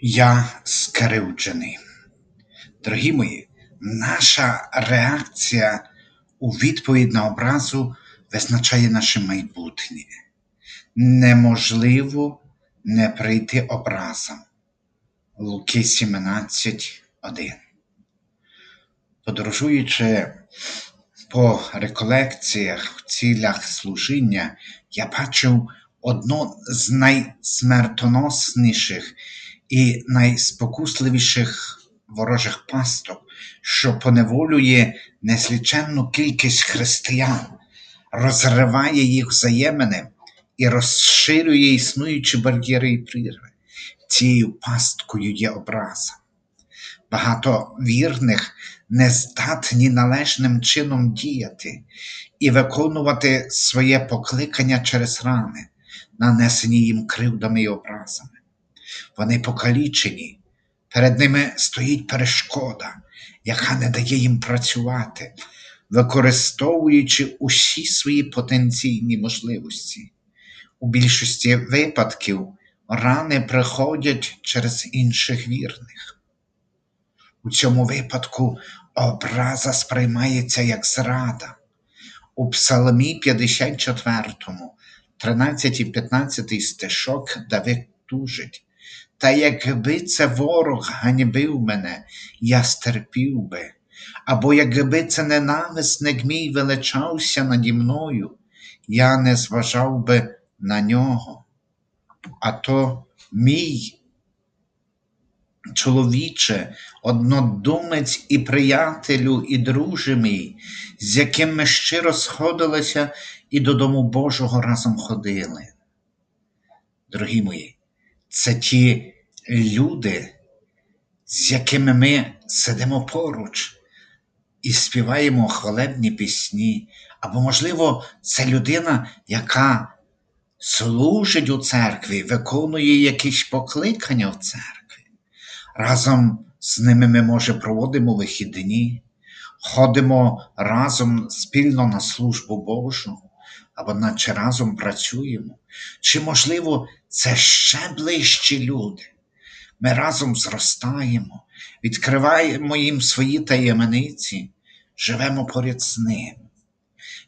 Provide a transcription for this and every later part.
Я скривджений. Дорогі мої, наша реакція у відповідь на образу визначає наше майбутнє. Неможливо не прийти образом. Луки 17.1. Подорожуючи по реколекціях в цілях служіння, я бачив одну з найсмертоносніших і найспокусливіших ворожих пасток, що поневолює несліченну кількість християн, розриває їх взаємини і розширює існуючі бар'єри і прірви. Цією пасткою є образа. Багато вірних не здатні належним чином діяти і виконувати своє покликання через рани, нанесені їм кривдами і образами. Вони покалічені, перед ними стоїть перешкода, яка не дає їм працювати, використовуючи усі свої потенційні можливості. У більшості випадків рани приходять через інших вірних. У цьому випадку образа сприймається як зрада. У Псалмі 54, 13 і 15 стишок Давид тужить. Та якби це ворог ганьбив мене, я стерпів би, або якби це ненависник мій величався наді мною, я не зважав би на нього. А то мій чоловіче, однодумець і приятелю, і друже мій, з яким ми щиро сходилися і додому Божого разом ходили. Дорогі мої, це ті люди, з якими ми сидимо поруч і співаємо хвалебні пісні, або, можливо, це людина, яка служить у церкві, виконує якісь покликання в церкві. Разом з ними ми, може, проводимо вихідні, ходимо разом спільно на службу Божу, або наче разом працюємо. Чи, можливо, це ще ближчі люди? Ми разом зростаємо, відкриваємо їм свої таємниці, живемо поряд з ним.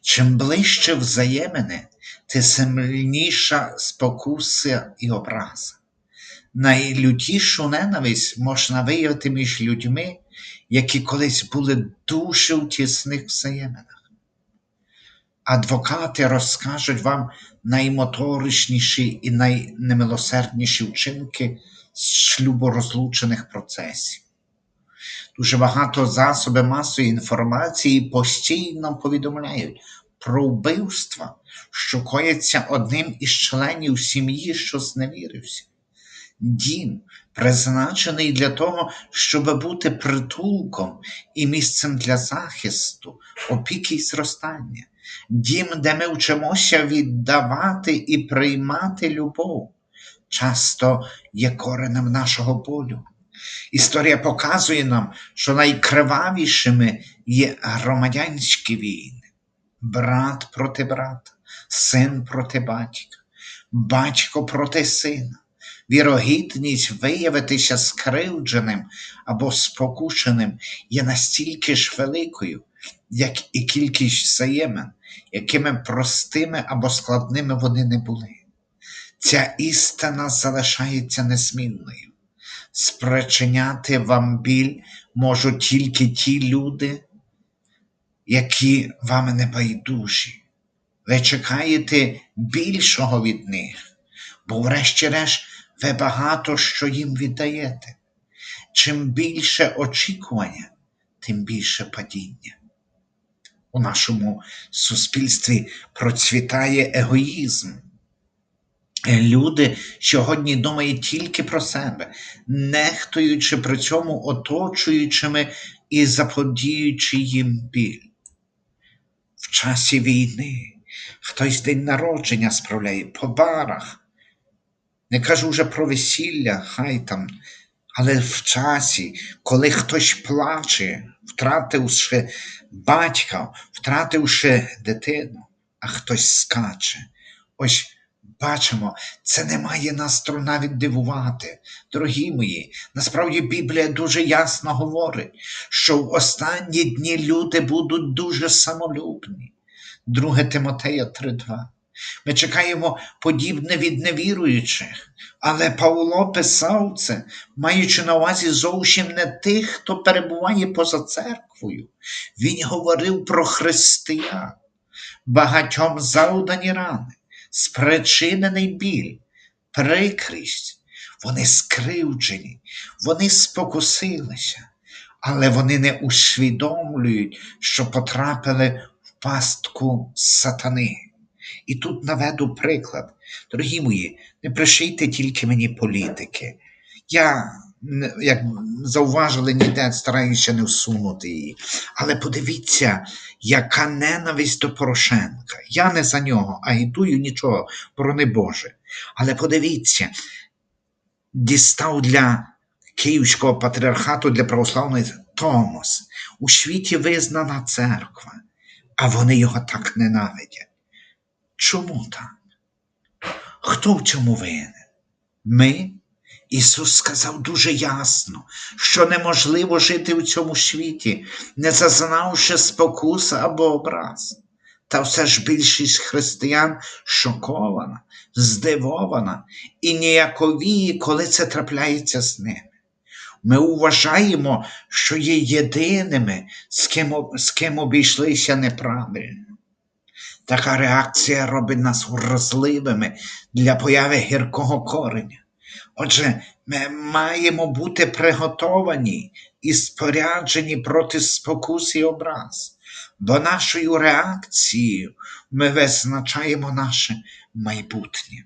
Чим ближче взаємини, тим сильніша спокуса і образа. Найлютішу ненависть можна виявити між людьми, які колись були дуже в тісних взаєминах. Адвокати розкажуть вам наймоторичніші і найнемилосердніші вчинки з шлюборозлучених процесів. Дуже багато засобів масової інформації постійно повідомляють про вбивства, що кояться одним із членів сім'ї, що зневірився. Дім призначений для того, щоб бути притулком і місцем для захисту, опіки і зростання. Дім, де ми вчимося віддавати і приймати любов, часто є коренем нашого болю. Історія показує нам, що найкривавішими є громадянські війни, брат проти брата, син проти батька, батько проти сина. Вірогідність виявитися скривдженим або спокушеним є настільки ж великою, як і кількість взаємин, якими простими або складними вони не були. Ця істина залишається незмінною. Спричиняти вам біль можуть тільки ті люди, які вам не байдужі. Ви чекаєте більшого від них, бо, врешті-решт, ви багато що їм віддаєте. Чим більше очікування, тим більше падіння. У нашому суспільстві процвітає егоїзм. Люди сьогодні думають тільки про себе, нехтуючи при цьому оточуючими і заподіючи їм біль. В часі війни хтось день народження справляє по барах. Не кажу вже про весілля, хай там, але в часі, коли хтось плаче, втративши батька, втративши дитину, а хтось скаче. Ось бачимо, це не має нас навіть дивувати. Дорогі мої, насправді Біблія дуже ясно говорить, що в останні дні люди будуть дуже самолюбні. 2 Тимотея 3.2. Ми чекаємо подібне від невіруючих, але Павло писав це, маючи на увазі зовсім не тих, хто перебуває поза церквою. Він говорив про християн, багатьом завдані рани, спричинений біль, прикрість. Вони скривджені, вони спокусилися, але вони не усвідомлюють, що потрапили в пастку сатани. І тут наведу приклад. Дорогі мої, не пришийте тільки мені політики. Я, як зауважили, ніде стараюся не всунути її. Але подивіться, яка ненависть до Порошенка. Я не за нього, агітую нічого, борони Боже. Але подивіться, дістав для Київського патріархату для православної Томос. У світі визнана церква, а вони його так ненавидять. Чому так? Хто в цьому винен? Ми? Ісус сказав дуже ясно, що неможливо жити в цьому світі, не зазнавши спокуса або образ. Та все ж більшість християн шокована, здивована і ніяковіє, коли це трапляється з ними. Ми вважаємо, що є єдиними, з ким, з ким обійшлися неправильно. Така реакція робить нас вразливими для появи гіркого кореня. Отже, ми маємо бути приготовані і споряджені проти спокус і образ, бо нашою реакцією ми визначаємо наше майбутнє.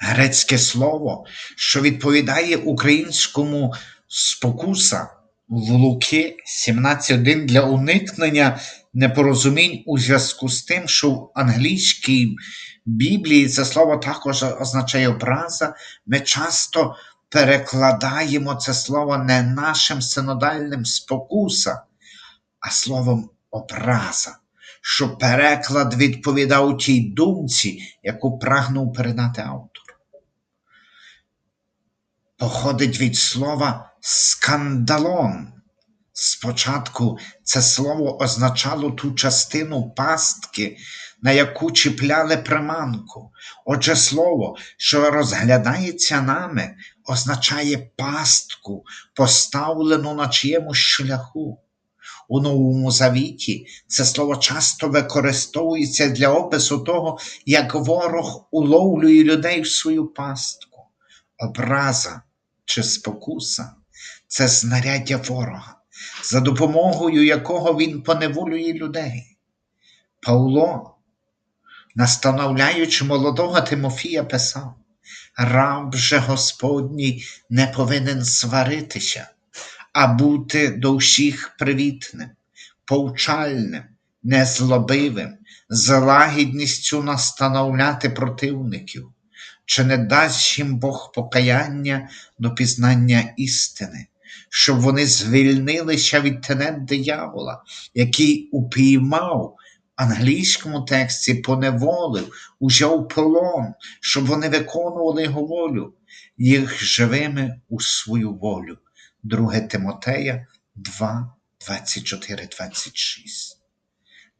Грецьке слово, що відповідає українському спокуса в Луки 17.1 для уникнення непорозумінь у зв'язку з тим, що в англійській Біблії це слово також означає образа. Ми часто перекладаємо це слово не нашим синодальним спокуса, а словом образа, щоб переклад відповідав тій думці, яку прагнув передати автор. Походить від слова скандалон. Спочатку це слово означало ту частину пастки, на яку чіпляли приманку. Отже, слово, що розглядається нами, означає пастку, поставлену на чиємусь шляху. У Новому Завіті це слово часто використовується для опису того, як ворог уловлює людей в свою пастку. Образа чи спокуса це знаряддя ворога, за допомогою якого він поневолює людей. Павло, настановляючи молодого Тимофія, писав: Раб же Господній не повинен сваритися, а бути до всіх привітним, повчальним, незлобивим, з лагідністю настановляти противників, чи не дасть їм Бог покаяння до пізнання істини, щоб вони звільнилися від тенет диявола, який упіймав англійському тексті поневолив, узяв полон, щоб вони виконували його волю, їх живими у свою волю. 2 Тимотея 2, 24, 26.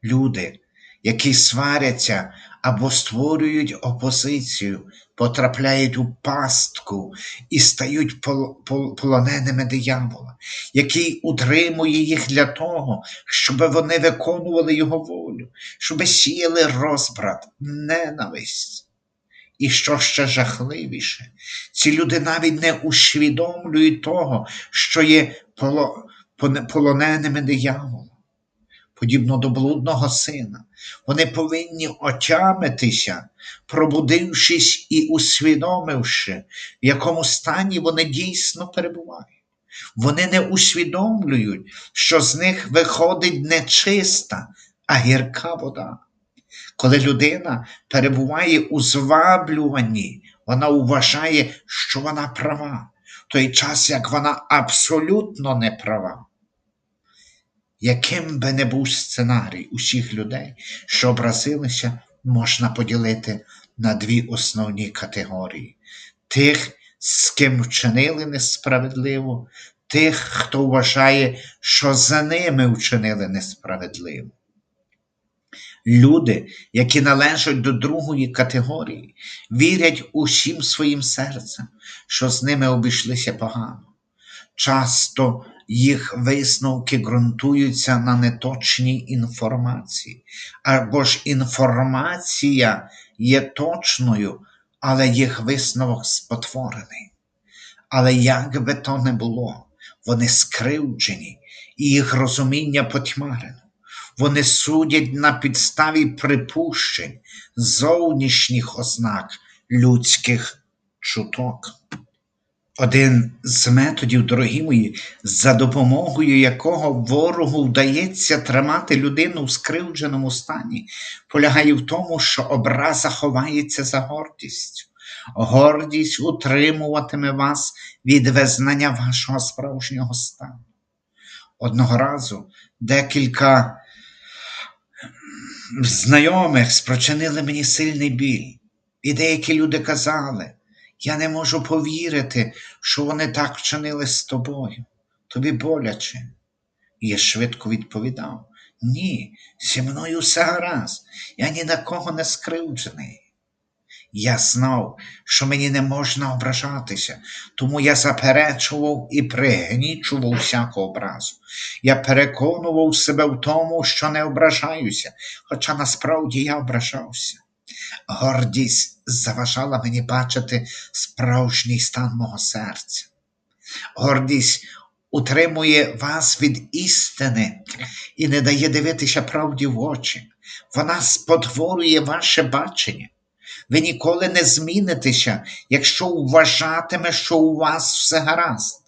Люди, які сваряться або створюють опозицію, потрапляють у пастку і стають пол- пол- полоненими диявола, який утримує їх для того, щоб вони виконували його волю, щоб сіяли розбрат, ненависть. І що ще жахливіше, ці люди навіть не усвідомлюють того, що є поло- полоненими дияволом, подібно до блудного сина. Вони повинні отямитися, пробудившись і усвідомивши, в якому стані вони дійсно перебувають. Вони не усвідомлюють, що з них виходить не чиста, а гірка вода. Коли людина перебуває у зваблюванні, вона вважає, що вона права, в той час як вона абсолютно не права. Яким би не був сценарій усіх людей, що образилися, можна поділити на дві основні категорії: тих, з ким вчинили несправедливо, тих, хто вважає, що за ними вчинили несправедливо. Люди, які належать до другої категорії, вірять усім своїм серцем, що з ними обійшлися погано. Часто їх висновки ґрунтуються на неточній інформації, або ж інформація є точною, але їх висновок спотворений. Але як би то не було, вони скривджені, і їх розуміння потьмарено. Вони судять на підставі припущень, зовнішніх ознак людських чуток. Один з методів, дорогі мої, за допомогою якого ворогу вдається тримати людину в скривдженому стані, полягає в тому, що образа ховається за гордістю. Гордість утримуватиме вас від визнання вашого справжнього стану. Одного разу декілька знайомих спричинили мені сильний біль, і деякі люди казали, я не можу повірити, що вони так вчинили з тобою. Тобі боляче. І я швидко відповідав: Ні, зі мною все гаразд, я ні на кого не скривджений. Я знав, що мені не можна ображатися, тому я заперечував і пригнічував всяку образу. Я переконував себе в тому, що не ображаюся, хоча насправді я ображався. Гордість заважала мені бачити справжній стан мого серця. Гордість утримує вас від істини і не дає дивитися правді в очі. Вона спотворює ваше бачення. Ви ніколи не змінитеся, якщо вважатиме, що у вас все гаразд.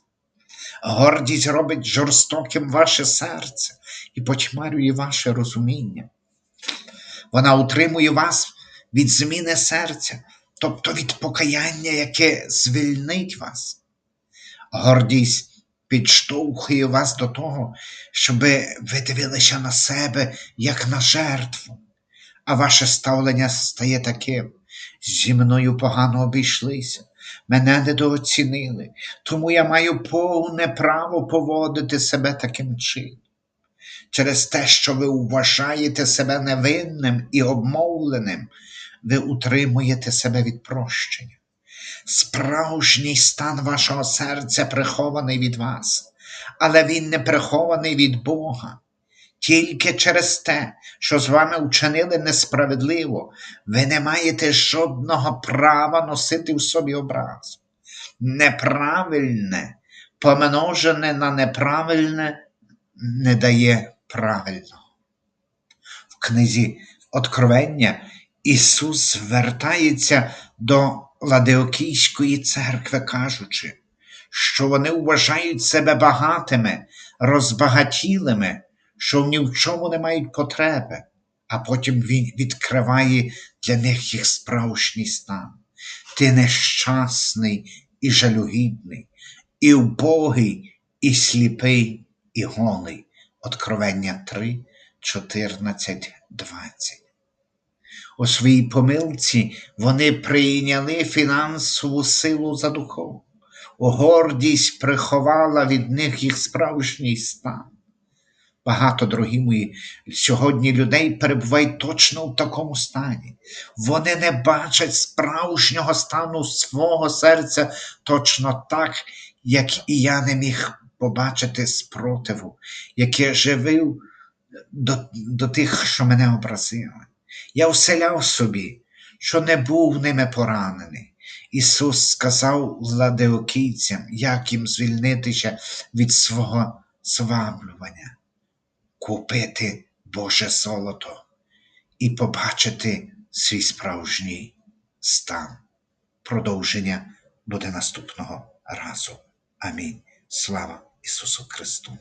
Гордість робить жорстоким ваше серце і потьмарює ваше розуміння. Вона утримує вас від зміни серця, тобто від покаяння, яке звільнить вас. Гордість підштовхує вас до того, щоб ви дивилися на себе як на жертву, а ваше ставлення стає таким. Зі мною погано обійшлися, мене недооцінили, тому я маю повне право поводити себе таким чином. Через те, що ви вважаєте себе невинним і обмовленим, ви утримуєте себе від прощення. Справжній стан вашого серця прихований від вас, але він не прихований від Бога. Тільки через те, що з вами вчинили несправедливо, ви не маєте жодного права носити в собі образ. Неправильне, помножене на неправильне, не дає правильного. В книзі Откровення Ісус звертається до Ладеокійської церкви, кажучи, що вони вважають себе багатими, розбагатілими що ні в чому не мають потреби, а потім він відкриває для них їх справжній стан. Ти нещасний і жалюгідний, і вбогий, і сліпий, і голий. Откровення 3, 14, 20. У своїй помилці вони прийняли фінансову силу за духовну. Гордість приховала від них їх справжній стан. Багато, дорогі мої, сьогодні людей перебувають точно в такому стані. Вони не бачать справжнього стану свого серця точно так, як і я не міг побачити спротиву, яке живив до, до тих, що мене образили. Я вселяв собі, що не був ними поранений. Ісус сказав ладеокійцям, як їм звільнитися від свого зваблювання купити Боже золото і побачити свій справжній стан. Продовження буде наступного разу. Амінь. Слава Ісусу Христу!